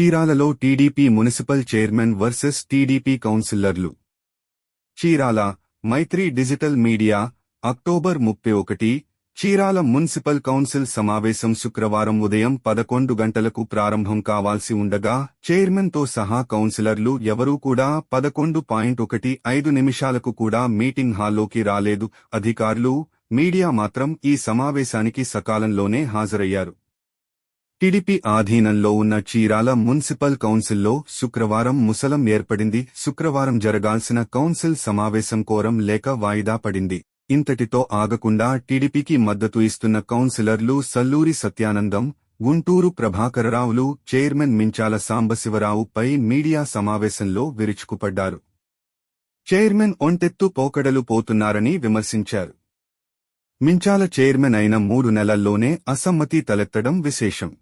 చీరాలలో TDP municipal chairman versus TDP కౌన్సిలర్లు. Chirala Maitri digital media October ముప్పై ఒకటి Chirala municipal council సమావేశం శుక్రవారం ఉదయం పదకొండు గంటలకు ప్రారంభం కావాల్సి ఉండగా చైర్మన్తో సహా కౌన్సిలర్లు ఎవరూ కూడా పదకొండు పాయింట్ ఒకటి ఐదు నిమిషాలకు కూడా మీటింగ్ హాల్లోకి రాలేదు. అధికారులు మీడియా మాత్రం ఈ సమావేశానికి సకాలంలోనే హాజరయ్యారు. టీడీపీ ఆధీనంలో ఉన్న చీరాల మున్సిపల్ కౌన్సిల్లో శుక్రవారం ముసలం ఏర్పడింది. శుక్రవారం జరగాల్సిన కౌన్సిల్ సమావేశం కోరం లేక వాయిదా పడింది. ఇంతటితో ఆగకుండా టీడీపీకి మద్దతు ఇస్తున్న కౌన్సిలర్లు సల్లూరి సత్యానందం గుంటూరు ప్రభాకరరావులు చైర్మన్ మించాల సాంబశివరావుపై మీడియా సమావేశంలో విరుచుకుపడ్డారు. చైర్మన్ ఒంటెత్తు పోకడలు పోతున్నారని విమర్శించారు. మించాల చైర్మన్ అయిన మూడు నెలల్లోనే అసమ్మతి తలెత్తడం విశేషం.